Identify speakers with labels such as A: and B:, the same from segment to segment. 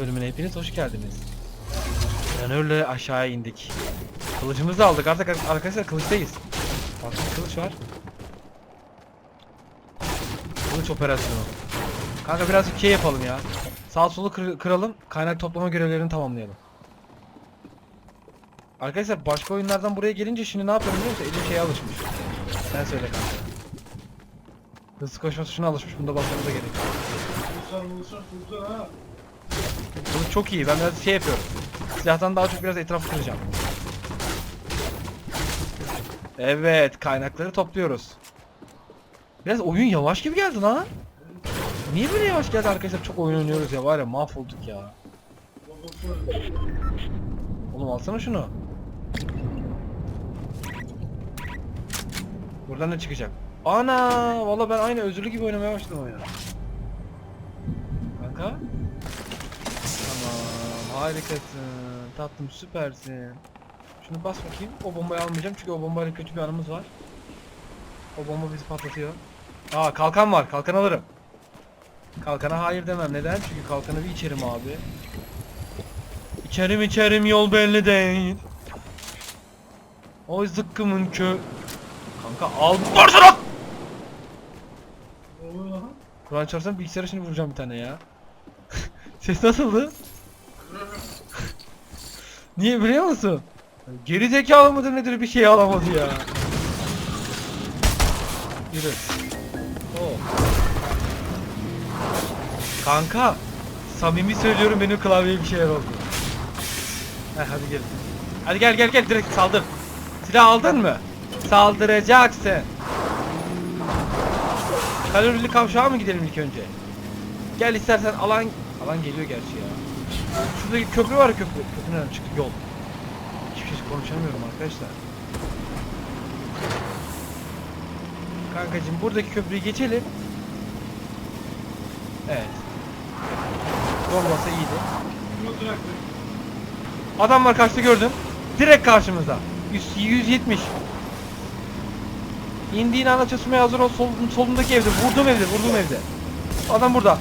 A: bölümüne hepiniz hoş geldiniz. Planörle aşağıya indik. Kılıcımızı aldık artık arkadaşlar kılıçtayız. Bak kılıç var. Kılıç operasyonu. Kanka birazcık şey yapalım ya. Sağ solu kır- kıralım. Kaynak toplama görevlerini tamamlayalım. Arkadaşlar başka oyunlardan buraya gelince şimdi ne yapıyorum biliyor musun? Elim şeye alışmış. Sen söyle kanka. Hızlı koşma tuşuna alışmış. Bunda basmamıza gerek yok.
B: Buluşlar buluşlar ha.
A: Kılıç çok iyi. Ben biraz şey yapıyorum. Silahtan daha çok biraz etrafı kıracağım. Evet, kaynakları topluyoruz. Biraz oyun yavaş gibi geldi lan. Niye böyle yavaş geldi arkadaşlar? Çok oyun oynuyoruz ya var ya mahvolduk ya. Oğlum alsana şunu. Buradan ne çıkacak? Ana, valla ben aynı özürlü gibi oynamaya başladım oyunu. Kanka. Harikasın. Tatlım, süpersin. Şunu bas bakayım. O bombayı almayacağım çünkü o bombayla kötü bir anımız var. O bomba bizi patlatıyor. Aa, kalkan var. Kalkan alırım. Kalkana hayır demem. Neden? Çünkü kalkanı bir içerim abi. İçerim içerim yol belli değil. Oy zıkkımın kö... Kanka al
B: lan?
A: Kur'an çarpsam bilgisayara şimdi vuracağım bir tane ya. Ses nasıldı? Niye biliyor musun? Geri zekalı mıdır nedir bir şey alamadı ya. Yürü. Oo. Kanka, samimi söylüyorum benim klavyeye bir şeyler oldu. Heh, hadi gel. Hadi gel gel gel direkt saldır. Silah aldın mı? Saldıracaksın. Kalorili kavşağa mı gidelim ilk önce? Gel istersen alan alan geliyor gerçi ya. Şuradaki köprü var köprü. Köprü nereden çıktı? Yol. Hiçbir şey konuşamıyorum arkadaşlar. Kankacım buradaki köprüyü geçelim. Evet. Olmasa iyiydi. Adam var karşıda gördüm. Direkt karşımızda. 100, 170. İndiğin anda çatışmaya hazır ol. Sol, solundaki evde. Vurdum evde. Vurdum evde. Adam burada.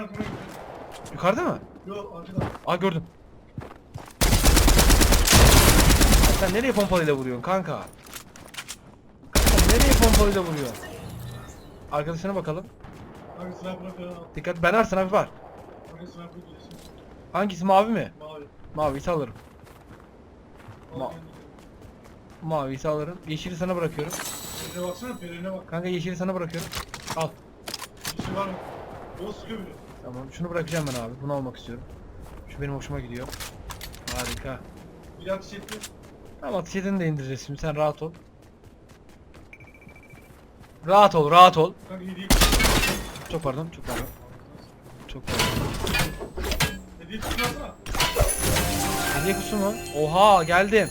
B: Arkana gitti.
A: Yukarıda mı?
B: Yok arkada.
A: Aa gördüm. Sen nereye pompalıyla vuruyorsun kanka? Kanka nereye pompalıyla vuruyorsun? Arkadaşına bakalım.
B: Sniper falan al.
A: Dikkat ben Arslan abi var.
B: Hangi sniper diyorsun?
A: Hangisi mavi mi?
B: Mavi.
A: Mavisi alırım.
B: Al
A: Ma-. Mavisi alırım. Yeşili sana bırakıyorum.
B: Perine baksana perine bak.
A: Kanka yeşili sana bırakıyorum. Al.
B: Şey var mı? O sıkıyor bile.
A: Tamam şunu bırakacağım ben abi. Bunu almak istiyorum. Şu benim hoşuma gidiyor. Harika.
B: Bir etti.
A: Tamam ateş edeni de indireceğiz şimdi sen rahat ol. Rahat ol rahat ol.
B: Kanka hediye
A: Çok pardon çok pardon. Çok pardon.
B: Hediye çıkarsana.
A: Hediye kutusu mu? Oha geldim.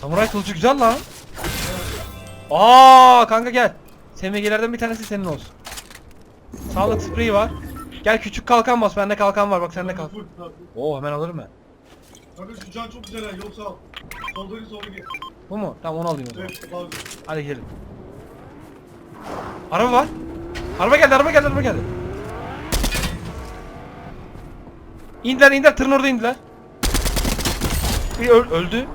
A: Samuray kılıcı güzel lan. Aa kanka gel. SMG'lerden bir tanesi senin olsun. Sağlık spreyi var. Gel küçük kalkan bas. Bende kalkan var. Bak sende kalkan. Oo hemen alırım ben.
B: Kanka şu can çok güzel ha yoksa al. Soldaki soldaki.
A: Bu mu? Tamam onu alayım o zaman.
B: Evet al.
A: Hadi gidelim. Araba var. Araba geldi, araba geldi, araba geldi. İndiler, indiler. Tırın orada indiler. Bir öl- öldü.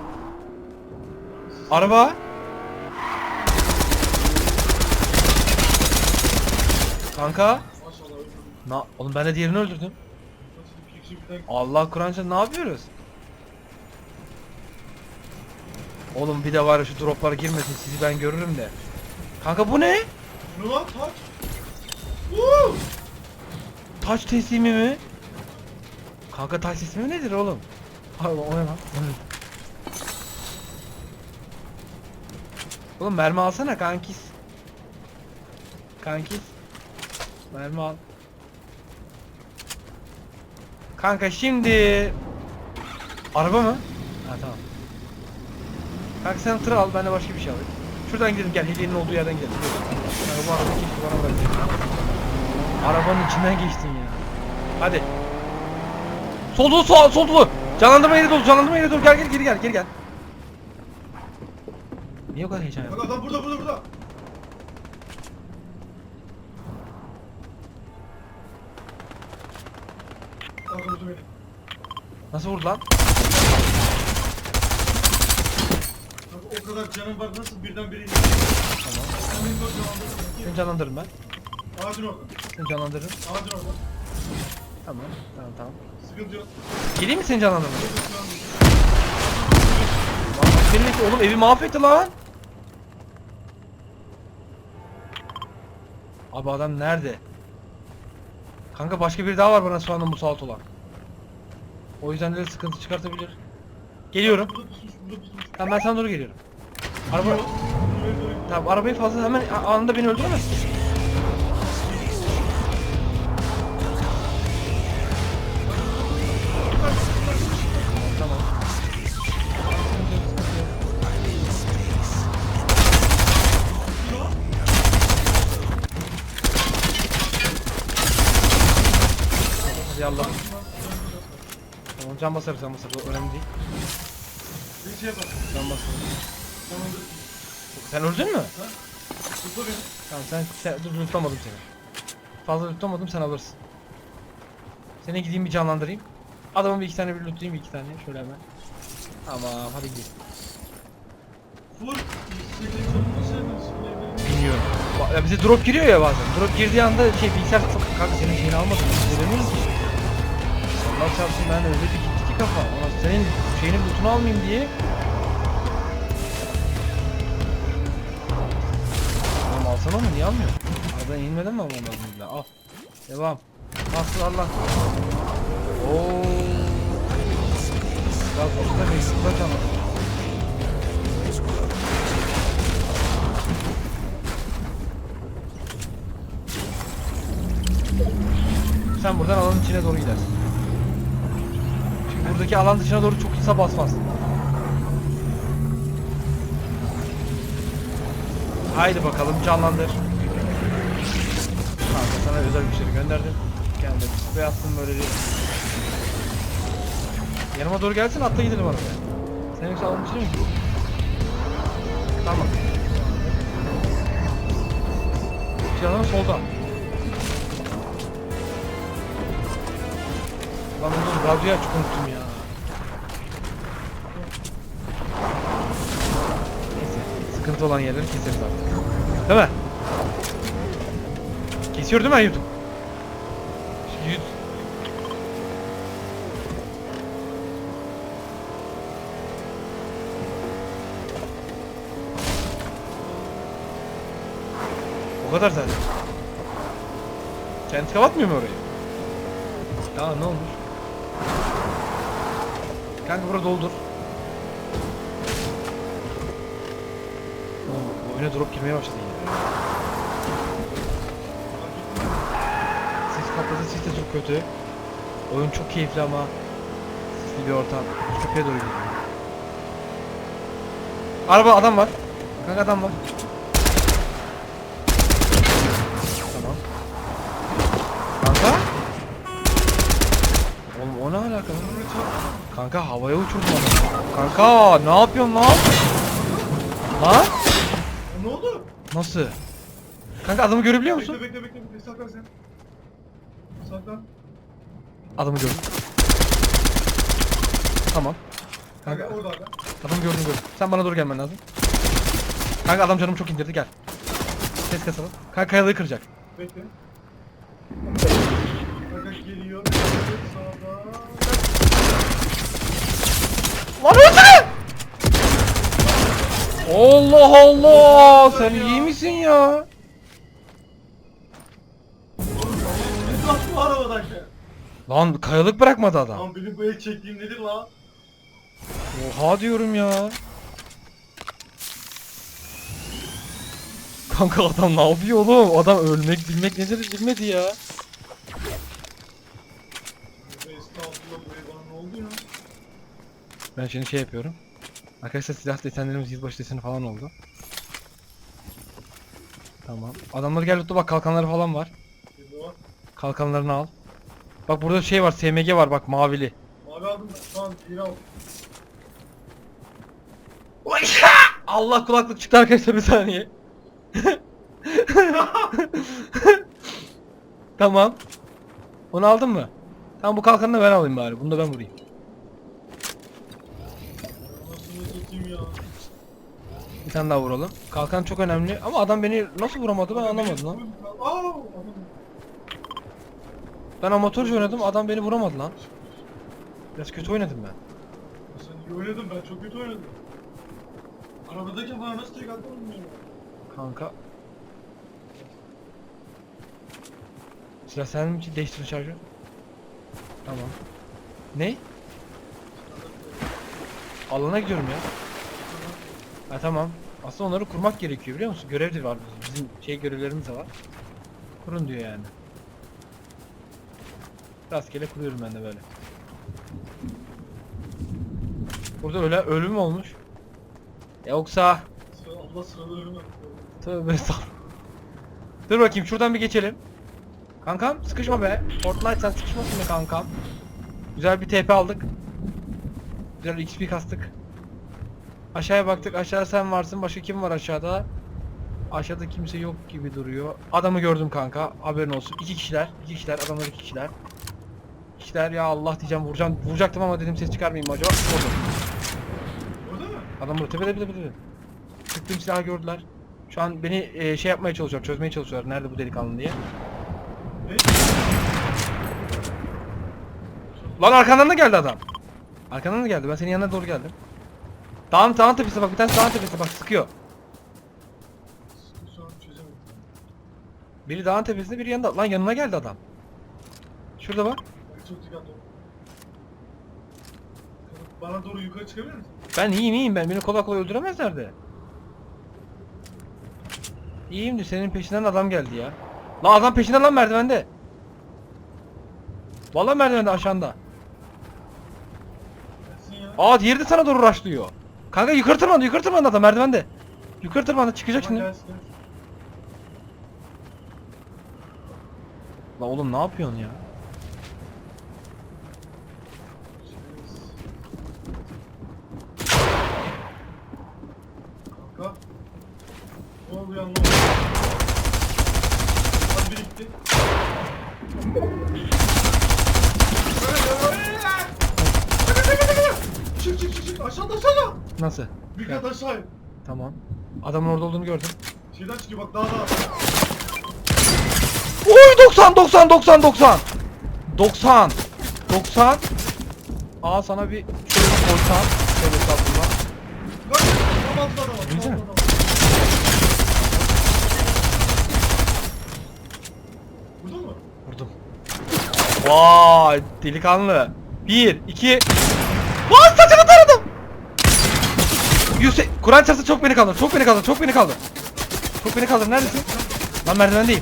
A: Araba. Kanka. Na Oğlum ben de diğerini öldürdüm. Allah Kur'an'ca ne yapıyoruz? Oğlum bir de var ya şu droplara girmesin sizi ben görürüm de. Kanka bu ne?
B: Ne lan taç? Woo!
A: Taç teslimi mi? Kanka taç teslimi nedir oğlum? Abi o ne lan? Oğlum mermi alsana kankis. Kankis. Mermi al. Kanka şimdi... Araba mı? Ha tamam. Kanka sen tır al ben de başka bir şey alayım. Şuradan gidelim gel hediyenin olduğu yerden gidelim. Bu araba keşke bana bırak. Arabanın içinden geçtin ya. Hadi. Sol dolu sol, sol dolu. Canlandırma yeri dolu canlandırma yeri dolu. Gel gel geri gel geri gel. Niye o kadar heyecan
B: Bak
A: yaptın?
B: adam burada burada burada. Kanka vurdu beni.
A: Nasıl vurdu lan?
B: Kanka o kadar canım var nasıl birden biri?
A: Tamam.
B: Sen beni çok canlandırdın.
A: Seni canlandırırım ben.
B: Ağacın orada.
A: Seni canlandırırım.
B: Ağacın orada.
A: Tamam. Tamam tamam.
B: Sıkıntı yok.
A: Geleyim mi seni canlandırmaya? Lan senin oğlum evi mahvetti lan. Abi adam nerede? Kanka başka biri daha var bana şu anda musallat olan. O yüzden de sıkıntı çıkartabilir. Geliyorum. Tamam ben sana doğru geliyorum. Araba... Tamam arabayı fazla hemen anında beni öldüremez. Can basarız can basarız o önemli değil.
B: Bir şey yapar.
A: Can basarız.
B: Tamamdır.
A: Sen öldün mü?
B: Ha? Beni.
A: Tamam sen, sen dur lütfamadım seni. Fazla lütfamadım sen alırsın. Seni gideyim bir canlandırayım. Adamın bir iki tane bir lootlayayım bir iki tane şöyle hemen. Tamam hadi gidelim.
B: Full.
A: Bilmiyorum. Ya bize drop giriyor ya bazen. Drop girdiği anda şey bilgisayar çok kanka senin şeyini almadım. Biz veremiyoruz ki. Allah çarpsın ben ki kafa. Ama senin şeyini lootunu almayayım diye. Tamam alsana mı? Niye almıyor? Aradan inmeden mi almam lazım illa? Al. Devam. Bastır Allah. Oo. Biraz usta usta canım. Sen buradan alanın içine doğru gidersin. Buradaki alan dışına doğru çok kısa basmaz. Haydi bakalım canlandır. Kanka sana özel güçleri gönderdim. Kendim ve attım böyle bir. Yanıma doğru gelsin atla gidelim arabaya. Sen yoksa alanın içine mi? Tamam. Canım solda. Lan oğlum radyoyu açık unuttum ya. Sıkıntı olan yerleri keseriz artık. Değil mi? Kesiyor değil mi YouTube? O kadar zaten. Kendisi kapatmıyor mu orayı? Ya ne olmuş? Kanka burada doldur. Oğlum bu oyuna drop girmeye başladı yine. Sis patladı, sis de çok kötü. Oyun çok keyifli ama sisli bir ortam. Köpeğe doğru gidiyor. Araba adam var. Kanka adam var. Tamam. Kanka? Oğlum o ne alaka? Kanka havaya uçurdum onu. Kanka ne yapıyorsun lan? Lan?
B: Ne oldu?
A: Nasıl? Kanka adamı görebiliyor musun?
B: Bekle bekle bekle. bekle. Saklan sen. Saklan.
A: Adamı gördüm. Tamam.
B: Kanka
A: Kanka
B: orada adam.
A: adamı gördüm gördüm. Sen bana doğru gelmen lazım. Kanka adam canımı çok indirdi gel. Ses kasalım. Kanka kayalığı kıracak.
B: Bekle. Kanka geliyor. Sağda.
A: Lan öldü! Allah Allah! Sen iyi misin ya?
B: Ne lan bu arabadan ya?
A: Lan kayalık bırakmadı adam.
B: Lan benim bu el çektiğim nedir lan?
A: Oha diyorum ya. Kanka adam ne yapıyor oğlum? Adam ölmek bilmek nedir bilmedi ya.
B: Tövbe Estağfurullah bu ev bana ne oldu ya?
A: Ben şimdi şey yapıyorum. Arkadaşlar silah desenlerimiz yılbaşı deseni falan oldu. Tamam. Adamlar gel lütfen bak kalkanları falan var. Kalkanlarını al. Bak burada şey var SMG var bak mavili.
B: Mavi aldım. Tamam bir al.
A: Allah kulaklık çıktı arkadaşlar bir saniye. tamam. Onu aldın mı? Tamam bu kalkanı da ben alayım bari. Bunu da ben vurayım. Tane daha vuralım. Kalkan çok önemli ama adam beni nasıl vuramadı ben anlamadım lan. Ben amatörce oynadım adam beni vuramadı lan. Biraz kötü oynadım ben.
B: Sen iyi oynadın ben çok kötü oynadım. Arabadayken bana nasıl tek attın bilmiyorum.
A: Kanka. Silah sen mi değiştirdin şarjı? Tamam. Ne? Alana gidiyorum ya. Ha tamam. Aslında onları kurmak gerekiyor biliyor musun? Görev de var bizim. Bizim şey görevlerimiz de var. Kurun diyor yani. Rastgele kuruyorum ben de böyle. Burada öyle ölüm olmuş. Yoksa
B: Allah sıralı ölüme.
A: Tövbe estağfurullah. Dur bakayım şuradan bir geçelim. Kankam sıkışma be. Fortnite sen sıkışmasın be kankam. Güzel bir TP aldık. Güzel XP kastık. Aşağıya baktık. Aşağıda sen varsın. Başka kim var aşağıda? Aşağıda kimse yok gibi duruyor. Adamı gördüm kanka. Haberin olsun. İki kişiler. iki kişiler. Adamlar iki kişiler. Kişiler ya Allah diyeceğim vuracağım. Vuracaktım ama dedim ses çıkarmayayım acaba? Vurdum.
B: Orada mı?
A: Adam burada tepede tepede tepede. Sıktığım silahı gördüler. Şu an beni e, şey yapmaya çalışıyorlar, çözmeye çalışıyorlar. Nerede bu delikanlı diye.
B: Ne?
A: Lan arkandan da geldi adam. Arkandan da geldi. Ben senin yanına doğru geldim. Dağın dağın tepesi bak bir tane dağın tepesi bak sıkıyor. Biri dağın tepesinde biri yanında. Lan yanına geldi adam. Şurada bak.
B: Bak çok dikkatli ol. Bana doğru yukarı çıkabilir misin?
A: Ben iyiyim iyiyim ben. Beni kolay kolay öldüremezler de. İyiyim de senin peşinden adam geldi ya. Lan adam peşinden lan merdivende. Vallahi merdivende aşağında. Aa diğeri de sana doğru rushlıyor. Kanka yukarı tırmandı yukarı tırmandı adam merdivende. Yukarı tırmandı çıkacak şimdi.
B: gelsin, gelsin.
A: La oğlum ne yapıyorsun ya?
B: Kanka. Ne oldu ya? Ne oldu? Hadi biri gitti. Çık çık çık çık aşağıda aşağıda.
A: Nasıl?
B: Bir kat aşağı.
A: Tamam. Adamın orada olduğunu gördüm.
B: Şeyden çıkıyor bak daha daha.
A: Oy 90 90 90 90. 90. 90. Aa sana bir şöyle bir koysam. Şöyle estağfurullah.
B: Bak tam var. var. Vurdun mu?
A: Vurdum. Vay delikanlı. 1 2 Lan saçını Yüse Kur'an çarpsa çok beni kaldır. Çok beni kaldır. Çok beni kaldır. Çok beni kaldır. Neredesin? Lan merdiven değil.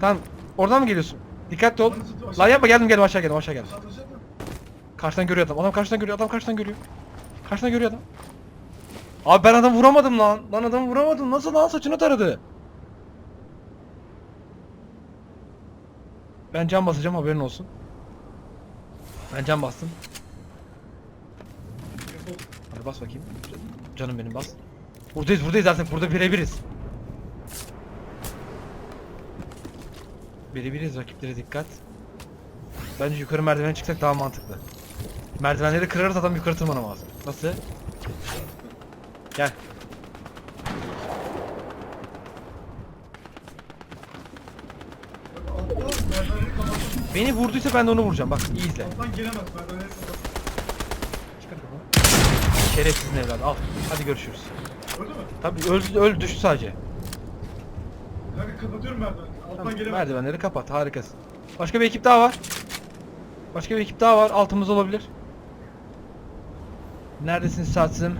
A: Tamam. Oradan mı geliyorsun? Dikkatli ol. Lan yapma geldim geldim aşağı geldim aşağı geldim. Karşıdan görüyor adam. Adam karşıdan görüyor. Adam karşıdan görüyor. Karşıdan görüyor adam. Abi ben adamı vuramadım lan. Lan adamı vuramadım. Nasıl lan saçını taradı? Ben cam basacağım haberin olsun. Ben cam bastım. Bas bakayım. Canım benim bas. Buradayız buradayız artık burada birebiriz. Birebiriz rakiplere dikkat. Bence yukarı merdivene çıksak daha mantıklı. Merdivenleri kırarız adam yukarı tırmanamaz. Nasıl? Gel. Beni vurduysa ben de onu vuracağım. Bak iyi izle.
B: Alttan gelemez merdivenleri kapattım.
A: Şerefsizin evladı al. Hadi görüşürüz.
B: Öldü mü?
A: Tabii öldü, öldü düştü sadece.
B: Kanka kapatıyorum merdiveni. Alttan
A: Tamam,
B: gelemez.
A: merdivenleri kapat harikasın. Başka bir ekip daha var. Başka bir ekip daha var altımızda olabilir. Neredesin Satsım?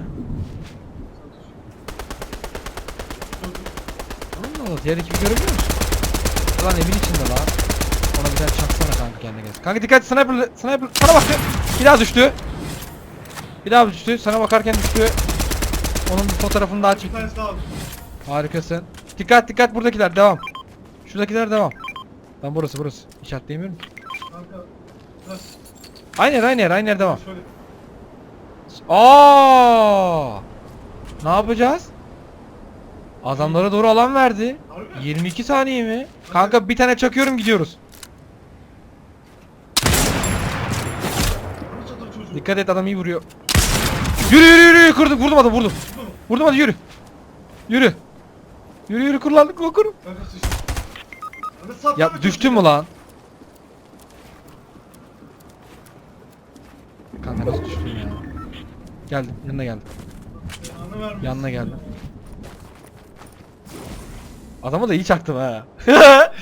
A: Allah Allah diğer ekibi görebiliyor musun? Lan evin içinde lan. Ona bir tane çaksana kanka kendine gel. Kanka dikkat sniper sniper sana baktı. Bir daha düştü. Bir daha düştü. Sana bakarken düştü. Onun bir fotoğrafını daha
B: Bir
A: çek.
B: tanesi daha aldım.
A: Harikasın. Dikkat dikkat buradakiler devam. Şuradakiler devam. Lan burası burası. İşaretleyemiyorum.
B: Kanka. Biraz
A: Aynı yer aynı yer aynı yer devam.
B: şöyle.
A: Aa! Ne yapacağız? Adamlara doğru alan verdi.
B: Harbi mi?
A: 22 saniye mi? Kanka bir tane çakıyorum gidiyoruz.
B: Çocuğu?
A: Dikkat et adam iyi vuruyor. Yürü yürü yürü yürü kurdum vurdum adamı vurdum.
B: Mı?
A: Vurdum hadi yürü. Yürü. Yürü yürü kullandık kur kur.
B: Kanka sıçtı. Kanka saplama
A: Ya düştün mü lan? Kanka nasıl düştün ya? Geldim yanına geldim.
B: Yanına
A: geldim. Adamı da iyi çaktım ha.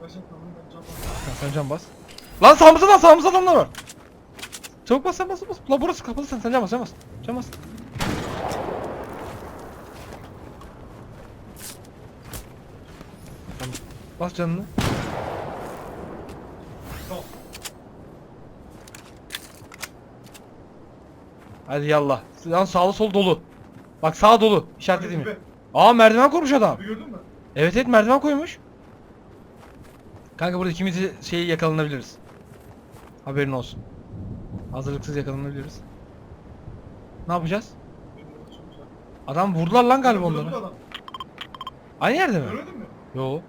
B: Başak tamam ben can
A: Ya sen can bas. Lan sağımızda lan sağımızda adamlar var. Çabuk bas sen bas bas. Lan burası kapalı sen sen can bas can bas. Can bas. Tamam. Bas canını. Hadi yallah. Lan sağlı sol dolu. Bak sağ dolu. İşaretlediğim yer.
B: Be,
A: Aa merdiven kurmuş adam.
B: Gördün mü?
A: Evet evet merdiven koymuş. Kanka burada ikimiz şeyi yakalanabiliriz. Haberin olsun. Hazırlıksız yakalanabiliriz. Ne yapacağız? Adam vurdular lan galiba onları.
B: adam.
A: Aynı yerde mi?
B: Görmedin mi?
A: Yo.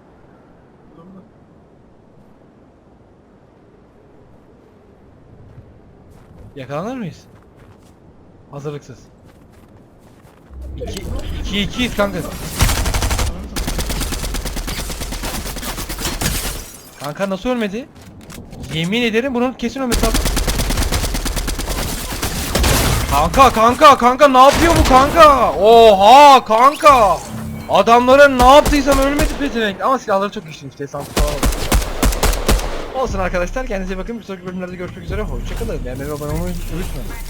A: Yakalanır mıyız? Hazırlıksız. 2 2 2 kanka. Kanka nasıl ölmedi? Yemin ederim bunun kesin ölmesi lazım. Kanka kanka kanka ne yapıyor bu kanka? Oha kanka. Adamların ne yaptıysam ölmedi pezevenk. Ama silahları çok güçlü işte. Var. Olsun arkadaşlar kendinize bakın. Bir sonraki bölümlerde görüşmek üzere. Hoşçakalın. Beğenmeyi ve abone olmayı unutmayın.